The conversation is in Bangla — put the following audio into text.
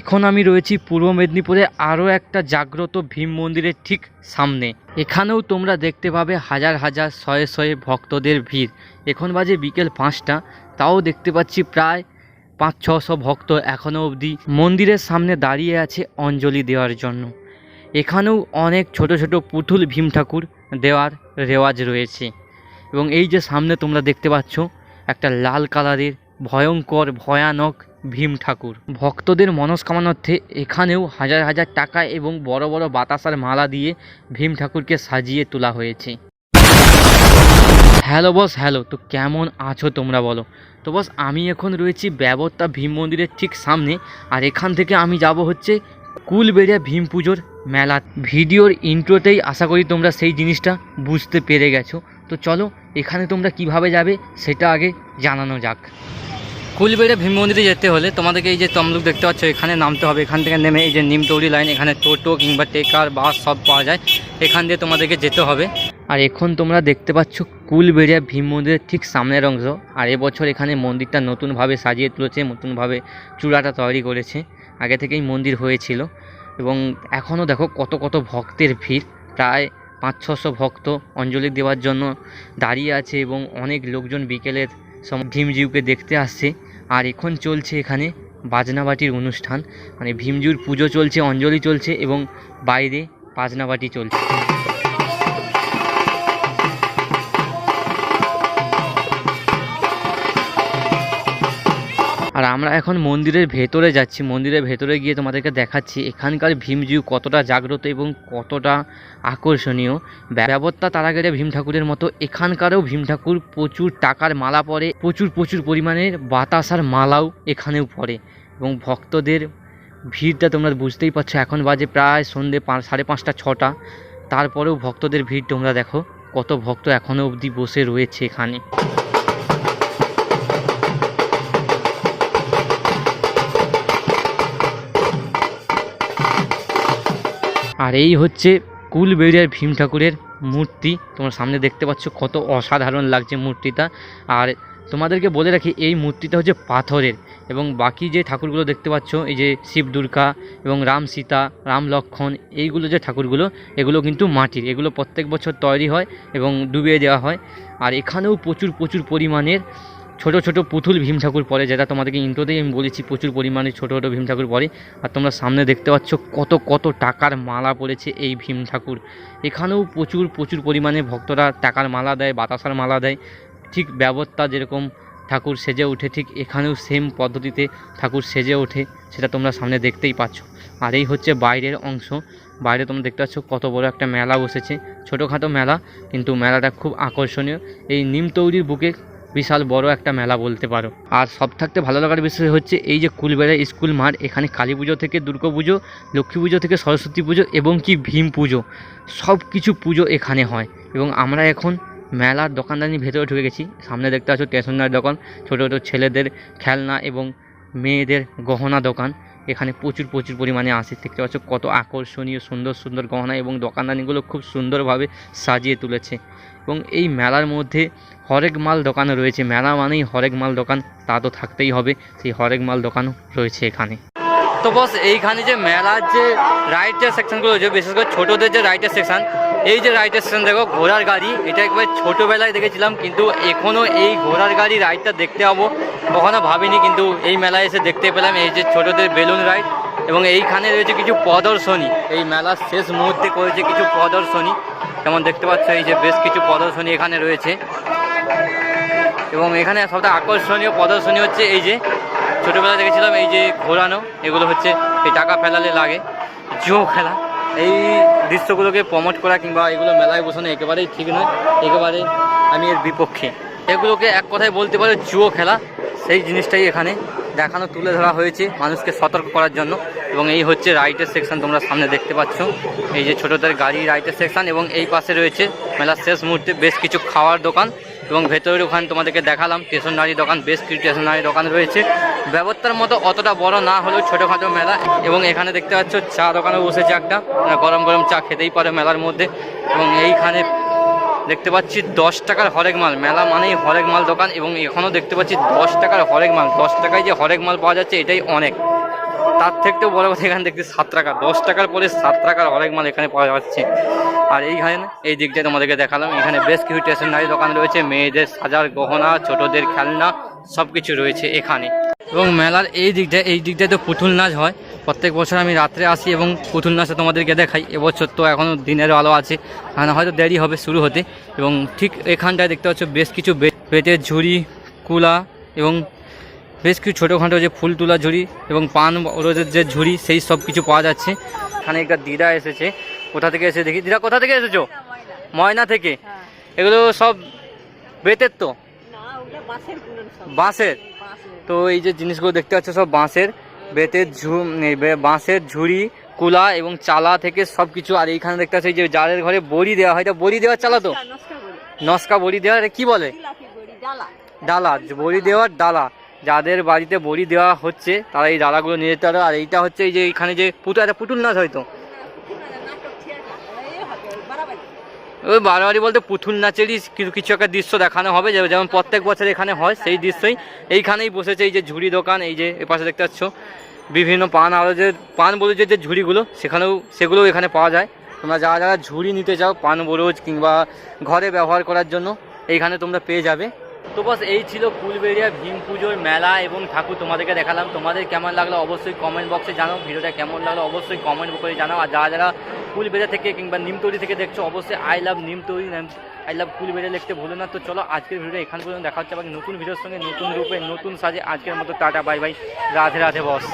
এখন আমি রয়েছি পূর্ব মেদিনীপুরে আরও একটা জাগ্রত ভীম মন্দিরের ঠিক সামনে। এখানেও তোমরা দেখতে পাবে হাজার হাজার শয়ে শয়ে ভক্তদের ভিড়। এখন বাজে বিকেল পাঁচটা, তাও দেখতে পাচ্ছি প্রায় পাঁচ ছশো ভক্ত এখনও অবধি মন্দিরের সামনে দাঁড়িয়ে আছে অঞ্জলি দেওয়ার জন্য। এখানেও অনেক ছোট ছোট পুতুল ভীম ঠাকুর দেওয়ার রেওয়াজ রয়েছে। এবং এই যে সামনে তোমরা দেখতে পাচ্ছ, একটা লাল কালারের ভয়ঙ্কর, ভয়ানক ভীম ঠাকুর। ভক্তদের মনস্কামনার্থে এখানেও হাজার হাজার টাকা এবং বড় বড় বাতাসার মালা দিয়ে ভীম ঠাকুরকে সাজিয়ে তোলা হয়েছে। হ্যালো বস, হ্যালো, তো কেমন আছো তোমরা বলো? তো বস, আমি এখন রয়েছি ব্যবত্তা ভীম মন্দিরের ঠিক সামনে আর এখান থেকে আমি যাব হচ্ছে কুলবেড়িয়া ভীম পুজোর মেলা ভিডিওর ইন্ট্রোতেই আশা করি তোমরা সেই জিনিসটা বুঝতে পেরে গেছো। তো চলো, এখানে তোমরা কীভাবে যাবে সেটা আগে জানানো যাক। কুলবেড়ে ভীম মন্দিরে যেতে হলে তোমাদেরকে এই যে তমলুক দেখতে পাচ্ছ, এখানে নামতে হবে। এখান থেকে নেমে এই যে নিমতৌড়ি লাইন, এখানে টোটো কিংবা টেকার, বাস সব পাওয়া যায়। এখান দিয়ে তোমাদেরকে যেতে হবে। আর এখন তোমরা দেখতে পাচ্ছ কুলবেড়িয়া ভীম মন্দিরের ঠিক সামনের অংশ। আর এবছর এখানে মন্দিরটা নতুনভাবে সাজিয়ে তুলেছে, নতুনভাবে চূড়াটা তৈরি করেছে। আগে থেকেই মন্দির হয়েছিল। এবং এখনও দেখো কত কত ভক্তের ভিড়। প্রায় পাঁচ ছশো ভক্ত অঞ্জলি দেওয়ার জন্য দাঁড়িয়ে আছে এবং অনেক লোকজন বিকেলের ভীমজিউকে দেখতে আসছে। আর এখন চলছে এখানে বাজনাবাটির অনুষ্ঠান। মানে ভীমজিউর পুজো চলছে, অঞ্জলি চলছে এবং বাইরে বাজনাবাটি চলছে। আর আমরা এখন মন্দিরের ভেতরে যাচ্ছি। মন্দিরের ভেতরে গিয়ে তোমাদেরকে দেখাচ্ছি এখানকার ভীমজিউ কতটা জাগ্রত এবং কতটা আকর্ষণীয়। ব্যবত্তা তারাগেরে ভীম ঠাকুরের মতো। এখানকারও ভীম ঠাকুর প্রচুর টাকার মালা পরে, প্রচুর প্রচুর পরিমাণের বাতাসার মালাও এখানেও পড়ে এবং ভক্তদের ভিড়টা তোমরা বুঝতেই পারছ। এখন বাজে প্রায় সন্ধে পাঁচ, সাড়ে পাঁচটা, ছটা। তারপরেও ভক্তদের ভিড় তোমরা দেখো। কত ভক্ত এখনও অবধি বসে রয়েছে এখানে। আর এই হচ্ছে কুলবেড়িয়ার ভীম ঠাকুরের মূর্তি। তোমরা সামনে দেখতে পাচ্ছ কত অসাধারণ লাগছে মূর্তিটা। আর তোমাদেরকে বলে রাখি, এই মূর্তিটা হচ্ছে পাথরের এবং বাকি যে ঠাকুরগুলো দেখতে পাচ্ছ, এই যে শিব দুর্গা এবং রাম সীতা, রাম লক্ষণ, এইগুলো যে ঠাকুরগুলো, এগুলো কিন্তু মাটির। এগুলো প্রত্যেক বছর তৈরি হয় এবং ডুবিয়ে দেওয়া হয়। আর এখানেও প্রচুর প্রচুর পরিমাণের ছোট ছোট পুতুল ভীম ঠাকুর পরে, যেটা তোমাদেরকে ইন্ট্রোতেই আমি বলেছি, প্রচুর পরিমাণে ছোট ছোটো ভীম ঠাকুর পরে। আর তোমরা সামনে দেখতে পাচ্ছ কত কত টাকার মালা পড়েছে এই ভীম ঠাকুর। এখানেও প্রচুর প্রচুর পরিমাণে ভক্তরা টাকার মালা দেয়, বাতাসার মালা দেয়। ঠিক ব্যবস্থা যেরকম ঠাকুর সেজে ওঠে, ঠিক এখানেও সেম পদ্ধতিতে ঠাকুর সেজে ওঠে, সেটা তোমরা সামনে দেখতেই পাচ্ছ। আর এই হচ্ছে বাইরের অংশ। বাইরে তোমরা দেখতে পাচ্ছ কত বড় একটা মেলা বসেছে। ছোটোখাটো মেলা, কিন্তু মেলাটা খুব আকর্ষণীয়। এই নিম তৈরির বুকে বিশাল বড় একটা মেলা বলতে পারো। আর সব থাকতে ভালো লাগার বিষয় হচ্ছে এই যে কুলবেড়া স্কুল মাঠ, এখানে কালী পুজো থেকে দুর্গা পুজো, লক্ষ্মী পুজো থেকে সরস্বতী পুজো এবং কি ভীম পুজো, সব কিছু পুজো এখানে হয়। এবং আমরা এখন মেলার দোকানদানি ভেতরে ঢুকে গেছি। সামনে দেখতে পাচ্ছ স্টেশনারি দোকান, ছোটো ছোটো ছেলেদের খেলনা এবং মেয়েদের গহনা দোকান। এখানে প্রচুর প্রচুর পরিমাণে আসে দেখতে পাচ্ছ কত আকর্ষণীয়, সুন্দর সুন্দর গহনা এবং দোকানদানিগুলো খুব সুন্দরভাবে সাজিয়ে তুলেছে। এবং এই মেলার মধ্যে হরেক মাল দোকান রয়েছে। মেলা মানেই হরেক মাল দোকান, তা তো থাকতেই হবে। সেই হরেক মাল দোকানও রয়েছে এখানে। তো বস, এইখানে যে মেলার যে রাইটের সেকশনগুলো রয়েছে, বিশেষ করে ছোটোদের যে রাইটের সেকশন এই যে রাইটের সেকশন দেখো, ঘোড়ার গাড়ি। এটা একবার ছোটোবেলায় দেখেছিলাম, কিন্তু এখনও এই ঘোড়ার গাড়ি রাইডটা দেখতে পাবো। কখনো ভাবিনি, কিন্তু এই মেলায় এসে দেখতে পেলাম, এই যে ছোটোদের বেলুন রাইড। এবং এইখানে রয়েছে কিছু প্রদর্শনী। এই মেলার শেষ মুহূর্তে করেছে কিছু প্রদর্শনী। যেমন দেখতে পাচ্ছ, এই যে বেশ কিছু প্রদর্শনী এখানে রয়েছে। এবং এখানে সবথেকে আকর্ষণীয় প্রদর্শনী হচ্ছে এই যে ছোটোবেলা দেখেছিলাম এই যে ঘোরানো। এগুলো হচ্ছে, এই টাকা ফেলালে লাগে। জুয়ো খেলা। এই দৃশ্যগুলোকে প্রমোট করা কিংবা এগুলো মেলায় বসানো একেবারেই ঠিক নয়, একেবারে আমি এর বিপক্ষে। এগুলোকে এক কথায় বলতে পারে জুয়ো খেলা। সেই জিনিসটাই এখানে দেখানো, তুলে ধরা হয়েছে মানুষকে সতর্ক করার জন্য। এবং এই হচ্ছে রাইটের সেকশন তোমরা সামনে দেখতে পাচ্ছ। এই যে ছোটোদের গাড়ি রাইটের সেকশন এবং এই পাশে রয়েছে মেলার শেষ মুহূর্তে বেশ কিছু খাওয়ার দোকান। এবং ভেতরের ওখানে তোমাদেরকে দেখালাম। স্টেশনারি দোকান, বেশ কিছু স্টেশনারি দোকান রয়েছে। ব্যবস্থার মতো অতটা বড় না হলেও ছোটোখাটো মেলা এবং এখানে দেখতে পাচ্ছ চা দোকানও বসেছে একটা। মানে গরম গরম চা খেতেই পারে মেলার মধ্যে এবং এইখানে দেখতে পাচ্ছি দশ টাকার হরেক মাল। মেলা মানেই হরেক মাল দোকান এবং এখনও দেখতে পাচ্ছি দশ টাকার হরেক মাল। দশ টাকায় যে হরেক মাল পাওয়া যাচ্ছে এটাই অনেক। তার থেকেও বড় কথা, এখানে দেখতে সাত টাকা দশ টাকার পরে সাত টাকার অনেক মাল এখানে পাওয়া যাচ্ছে। আর এইখানে এই দিকটায় তোমাদেরকে দেখালাম, এখানে বেশ কিছু স্টেশনারি দোকান রয়েছে। মেয়েদের সাজার গহনা, ছোটদের খেলনা সব কিছু রয়েছে এখানে। এবং মেলার এই দিকটায় এই দিকটায় তো পুতুল নাচ হয়। প্রত্যেক বছর আমি রাত্রে আসি এবং পুতুল নাচটা তোমাদেরকে দেখাই। এবছর তো এখনও দিনের আলো আছে মানে হয়তো দেরি হবে শুরু হতে। এবং ঠিক এখানটায় দেখতে পাচ্ছ, বেশ কিছু বেতের ঝুড়ি, কুলা এবং বেশ কিছু ছোটোখাটো যে ফুল তোলা ঝুড়ি এবং পান রোজের যে ঝুড়ি সেই সব কিছু পাওয়া যাচ্ছে। এখানে একটা দিদা এসেছে। কোথা থেকে এসে দেখি? দিদা কোথা থেকে এসেছ? ময়না থেকে। এগুলো সব বেতের তো? বাঁশের। তো এই যে জিনিসগুলো দেখতে পাচ্ছ সব বাঁশের। বেতের ঝু বাঁশের ঝুড়ি কুলা এবং চালা থেকে সব কিছু। আর এইখানে দেখতে পাচ্ছি এই যে যাদের ঘরে বড়ি দেওয়া হয়। বড়ি দেওয়ার চালা তো? নস্কা বড়ি। দেওয়ার কি বলে? ডালা বড়ি দেওয়ার ডালা। যাদের বাড়িতে বড়ি দেওয়া হচ্ছে, তারা এই ডালাগুলো নিয়ে যেতে পারে আর এইটা হচ্ছে এই যে এখানে যে পুতুল একটা পুতুল নাচ হয়তো? ওই বারোয়ারি বলতে পুতুল নাচেরই কিছু কিছু একটা দৃশ্য দেখানো হবে যেমন প্রত্যেক বছর এখানে হয়, সেই দৃশ্যই। এইখানেই বসেছে এই যে ঝুড়ি দোকান, এই যে এপাশে দেখতে পাচ্ছ, বিভিন্ন পান আরও যে পান বরজের যে ঝুড়িগুলো, সেখানেও সেগুলোও এখানে পাওয়া যায়। তোমরা যারা যারা ঝুড়ি নিতে চাও, পান বরজ কিংবা ঘরে ব্যবহার করার জন্য, এইখানে তোমরা পেয়ে যাবে। তো বস, এই ছিল কুলবেড়িয়া ভীম পুজোর মেলা এবং ঠাকুর তোমাদেরকে দেখালাম। তোমাদের কেমন লাগল অবশ্যই কমেন্ট বক্সে জানাও। ভিডিওটা কেমন লাগল অবশ্যই কমেন্ট করে জানাও। আর যারা যারা ফুলবেড়িয়া থেকে কিংবা নিমতরি থেকে দেখছ, অবশ্যই I love Nimtori I love Phulberia লিখতে ভুলো না। তো চলো আজকের ভিডিও এখান পর্যন্ত দেখা হচ্ছে নতুন ভিডিওর সঙ্গে, নতুন রূপে, নতুন সাজে আজকের মতো tata bye bye Radhe Radhe boss.